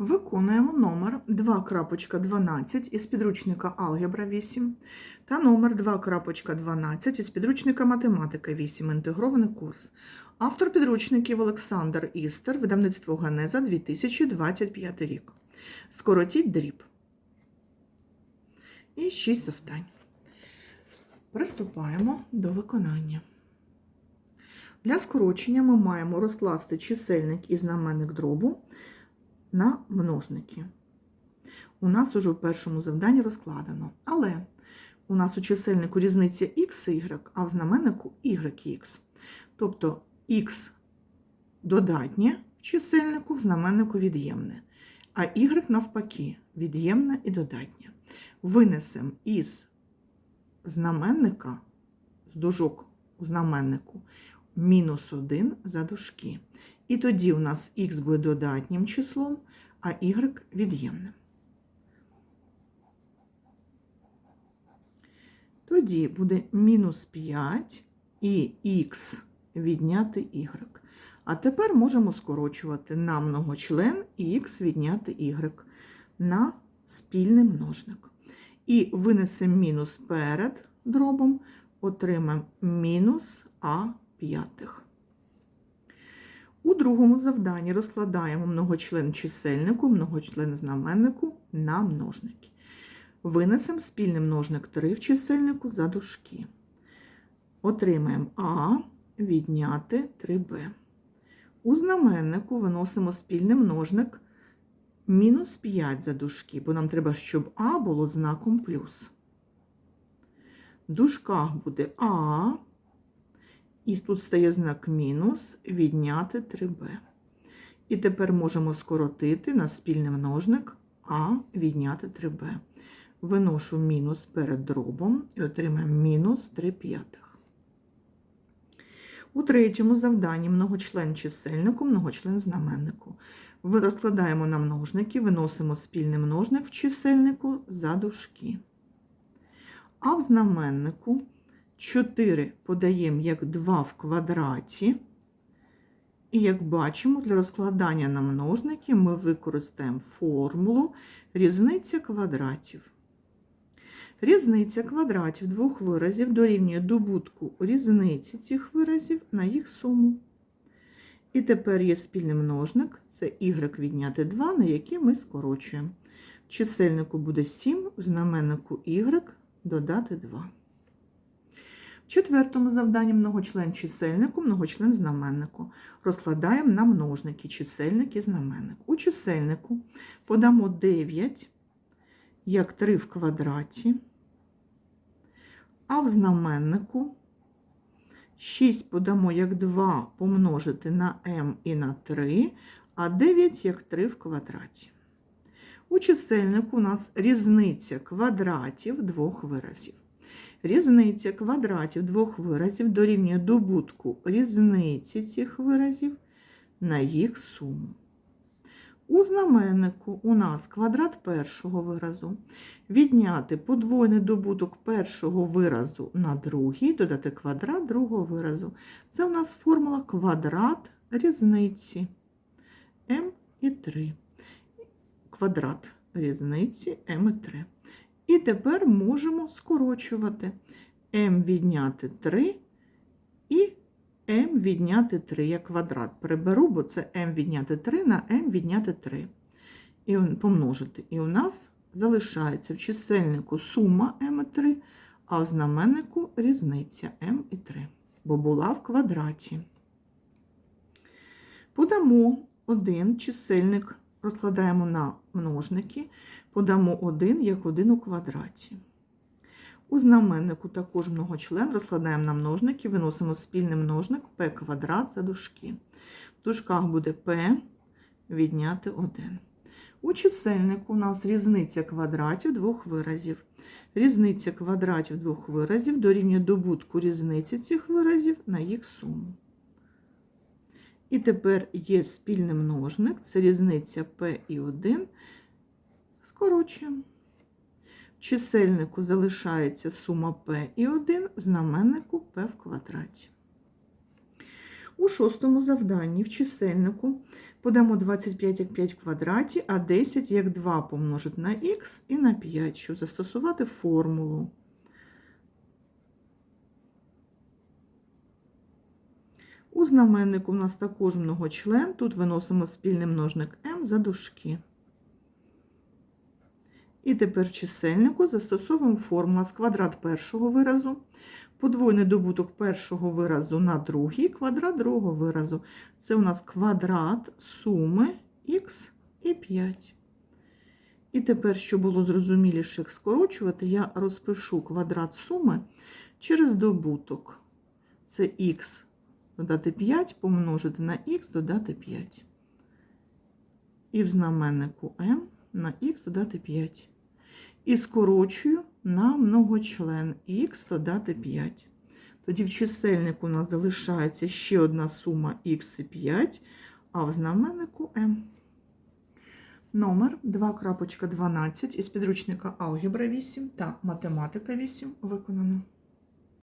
Виконуємо номер 2.12 із підручника Алгебра 8 та номер 2.12 із підручника Математика 8. Інтегрований курс. Автор підручників Олександр Істер, видавництво Генеза 2025 рік. Скоротіть дріб. І 6 завдань. Приступаємо до виконання. Для скорочення ми маємо розкласти чисельник і знаменник дробу на множники. У нас уже в першому завданні розкладено. Але у нас у чисельнику різниця y, а в знаменнику y і x. Тобто x додатнє в чисельнику, в знаменнику від'ємне. А y навпаки, від'ємне і додатнє. Винесемо із знаменника, з дужок у знаменнику, мінус 1 за дужки. І тоді у нас х буде додатнім числом, а y від'ємним. Тоді буде мінус 5 і х відняти y. А тепер можемо скорочувати на многочлен і х відняти y на спільний множник. І винесемо мінус перед дробом, отримаємо мінус а п'ятих. У другому завданні розкладаємо многочлен чисельнику, многочлен знаменнику на множники. Винесемо спільний множник 3 в чисельнику за дужки. Отримаємо А відняти 3Б. У знаменнику виносимо спільний множник мінус 5 за дужки, бо нам треба, щоб А було знаком плюс. В дужках буде А. І тут стає знак мінус відняти 3b. І тепер можемо скоротити на спільний множник А відняти 3b. Виношу мінус перед дробом і отримаємо мінус 3 п'ятих. У третьому завданні многочлен чисельнику, многочлен знаменнику. Розкладаємо на множники, виносимо спільний множник в чисельнику за дужки. А в знаменнику 4 подаємо як 2 в квадраті. І як бачимо, для розкладання на множники ми використаємо формулу різниця квадратів. Різниця квадратів двох виразів дорівнює добутку різниці цих виразів на їх суму. І тепер є спільний множник, це y відняти 2, на який ми скорочуємо. В чисельнику буде 7, у знаменнику y додати 2. Четвертому завданні многочлен чисельнику, многочлен знаменнику. Розкладаємо на множники чисельник і знаменник. У чисельнику подамо 9 як 3 в квадраті, а в знаменнику 6 подамо як 2 помножити на m і на 3, а 9 як 3 в квадраті. У чисельнику у нас різниця квадратів двох виразів. Різниця квадратів двох виразів дорівнює добутку різниці цих виразів на їх суму. У знаменнику у нас квадрат першого виразу. Відняти подвойний добуток першого виразу на другий, додати квадрат другого виразу. Це у нас формула квадрат різниці m і 3. Квадрат різниці m і 3. І тепер можемо скорочувати m відняти 3 і m відняти 3. Я квадрат приберу, бо це m відняти 3 на m відняти 3. І помножити. І у нас залишається в чисельнику сума m і 3, а в знаменнику різниця m і 3, бо була в квадраті. Подамо один чисельник, розкладаємо на множники подамо 1 як 1 у квадраті. У знаменнику також многочлен розкладаємо на множники, виносимо спільний множник p квадрат за дужки. В дужках буде p відняти 1. У чисельнику у нас різниця квадратів двох виразів. Різниця квадратів двох виразів дорівнює добутку різниці цих виразів на їх суму. І тепер є спільний множник, це різниця p і 1. Скорочуємо. В чисельнику залишається сума p і 1, в знаменнику p в квадраті. У шостому завданні в чисельнику Подамо 25 як 5 в квадраті, а 10 як 2 помножити на х і на 5, щоб застосувати формулу. У знаменнику у нас також многочлен. Тут виносимо спільний множник m за дужки. І тепер в чисельнику застосовуємо формулу з квадрат першого виразу, подвойний добуток першого виразу на другий, квадрат другого виразу. Це у нас квадрат суми х і 5. І тепер, щоб було зрозуміліше, як скорочувати, я розпишу квадрат суми через добуток. Це х додати 5, помножити на х, додати 5. І в знаменнику m на х додати 5. І скорочую на многочлен х додати 5. Тоді в чисельнику у нас залишається ще одна сума х і 5, а в знаменнику m. Номер 2.12 із підручника Алгебра 8 та Математика 8 виконано.